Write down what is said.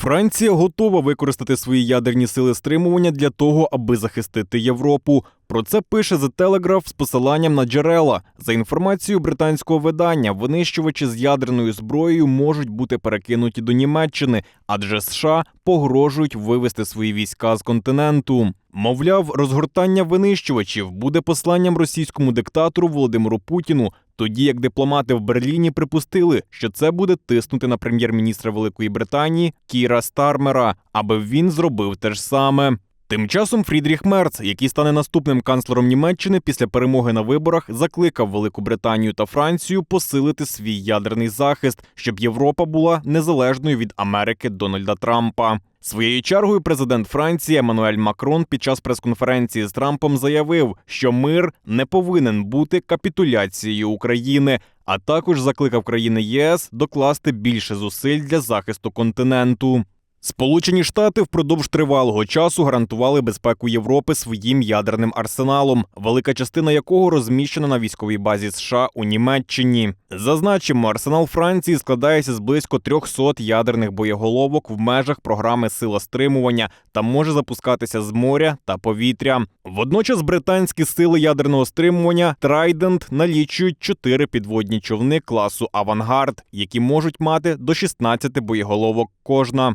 Франція готова використати свої ядерні сили стримування для того, аби захистити Європу. Про це пише The Telegraph з посиланням на джерела. За інформацією британського видання, винищувачі з ядерною зброєю можуть бути перекинуті до Німеччини, адже США погрожують вивести свої війська з континенту. Мовляв, розгортання винищувачів буде посланням російському диктатору Володимиру Путіну, тоді як дипломати в Берліні припустили, що це буде тиснути на прем'єр-міністра Великої Британії Кіра Стармера, аби він зробив те ж саме. Тим часом Фрідріх Мерц, який стане наступним канцлером Німеччини після перемоги на виборах, закликав Велику Британію та Францію посилити свій ядерний захист, щоб Європа була незалежною від Америки Дональда Трампа. Своєю чергою президент Франції Еммануель Макрон під час прес-конференції з Трампом заявив, що мир не повинен бути капітуляцією України, а також закликав країни ЄС докласти більше зусиль для захисту континенту. Сполучені Штати впродовж тривалого часу гарантували безпеку Європи своїм ядерним арсеналом, велика частина якого розміщена на військовій базі США у Німеччині. Зазначимо, арсенал Франції складається з близько 300 ядерних боєголовок в межах програми Сила стримування та може запускатися з моря та повітря. Водночас британські сили ядерного стримування Трайдент налічують 4 підводні човни класу Авангард, які можуть мати до 16 боєголовок кожна.